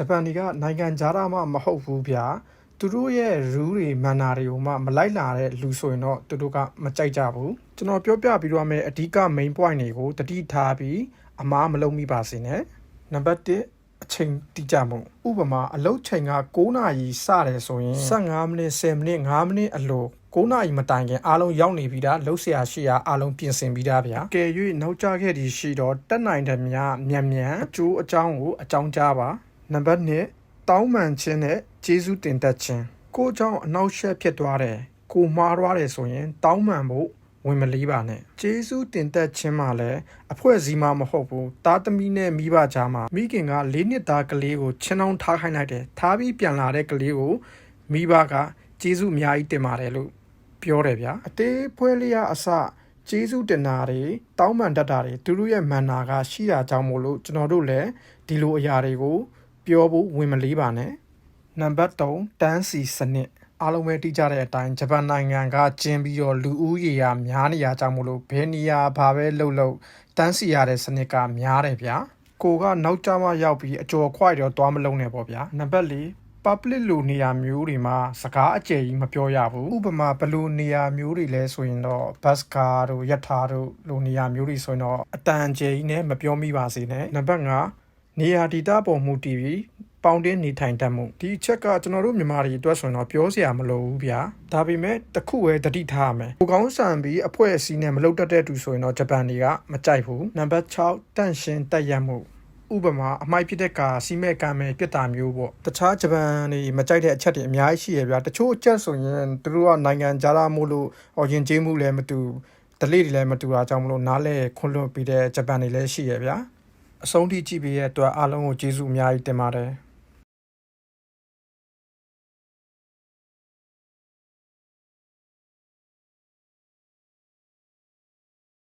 ဂျပန်တွေကနိုင်ငံခြားသားမှမဟုတ်ဘူးဗျာသူတို့ရဲ့ rule တွေ manner တွေကိုမှမလိုက်လာတဲ့လူဆိုရင်တော့သူတို့ကမကြိုက်ကြဘူးကျွန်တော်ပြောပြပြီးတော့မယ်အဓိက main point တွေကိုတတိထားပြီးအမားမလုံးမိပါစေနဲ့နံပါတ်1အချိန်တိကျမှုဥပမာအလုပ်ချိန်က9နာရီစတယ်ဆိုရင်15မိနစ်10မိနစ်5မိနစ်အလို9နာရီမတိုင်ခင်အားလုံးရောက်နေပြီးသားလှုပ်ရှားရှိရာအားလုံးပြင်ဆင်ပြီးသားဗျာကယ်၍နောက်ကျခဲ့သည်ရှိတော့တက်နိုင်တယ်များမြန်မြန်အကျိုးအကြောင်းကိုအကြောင်းကြားပါ နံပါတ်2တောင်းပန်ခြင်းနဲ့ကျေးဇူးတင်တတ်ခြင်းကိုယ့်ကြောင့်အနောက်ရှက်ဖြစ်သွားတယ်ကိုမှားသွားတယ်ဆိုရင် တောင်းပန်ဖို့ဝင်မလေးပါနဲ့ကျေးဇူးတင်သက်ခြင်းမှလည်းအဖွဲ့အစည်းမှမဟုတ်ဘူးတားသမီးနဲ့မိဘကြားမှာမိခင်က၄နှစ်သားကလေးကိုချင်းအောင်ထားခိုင်းလိုက်တယ်ထားပြီးပြန်လာတဲ့ကလေးကိုမိဘကကျေးဇူးအများကြီးတင်ပါတယ်လို့ပြောတယ်ဗျာအသေးဖွဲလေးရအစကျေးဇူးတင်တာတွေတောင်းပန်တတ်တာတွေသူတို့ရဲ့မန်နာကရှိတာကြောင့်မို့လို့ကျွန်တော်တို့လည်းဒီလိုအရာတွေကို ပြောဖို့ဝင်မလေးပါနဲ့နံပါတ်3တန်းစီစနစ်အားလုံးပဲတိကျတဲ့အတိုင်းဂျပန်နိုင်ငံကကျင်းပြီးတော့လူဦးရေရများနေရကြောင်းမို့လို့ဘယ်နေရာဘာပဲလှုပ်လှုပ်တန်းစီရတဲ့စနစ်ကများတယ်ဗျာကိုကနောက်ကျမှရောက်ပြီးအကျော်ခွိုက်တော့သွားမလုံးနဲ့ပေါ့ဗျာနံပါတ်4 public လိုနေရာမျိုးတွေမှာစကားအကျယ်ကြီးမပြောရဘူးဥပမာဘယ်လိုနေရာမျိုးတွေလဲဆိုရင်တော့ bus car တို့ယထာတို့လိုနေရာမျိုးတွေဆိုရင်တော့အတန်ကျယ်ကြီးနဲ့မပြောမိပါစေနဲ့နံပါတ်5 နေရာဒေသပေါ်မူတည်ပြီးပေါင်းတင်းနေထိုင်တတ်မှုဒီအချက်ကကျွန်တော်တို့မြန်မာတွေအတွက်ဆိုရင်တော့ပြောစရာမလိုဘူးဗျာဒါပေမဲ့တစ်ခုပဲတတိထားရမယ်ကိုကောင်းဆန်ပြီးအဖွဲ့အစည်းနဲ့မလုတ်တတ်တဲ့သူဆိုရင်တော့ဂျပန်တွေကမကြိုက်ဘူးနံပါတ်6တန့်ရှင်းတက်ရက်မှုဥပမာအမိုက်ပြစ်တဲ့ကာစီမဲ့ကံမဲ့ပြစ်တာမျိုးပေါ့တခြားဂျပန်တွေမကြိုက်တဲ့အချက်တွေအများကြီးရှိရဗျာတချို့အချက်ဆိုရင်သူတို့ကနိုင်ငံခြားသားမို့လို့ဟောရင်ကျေးမှုလည်းမတူဒလိတွေလည်းမတူတာကြောင့်မလို့နားလဲခွန့်လွတ်ပြီးတဲ့ဂျပန်တွေလည်းရှိရဗျာ အဆုံးထိကြည့်ပြီးရဲ့အတွက်အားလုံးကိုကျေးဇူးအများကြီးတင်ပါတယ်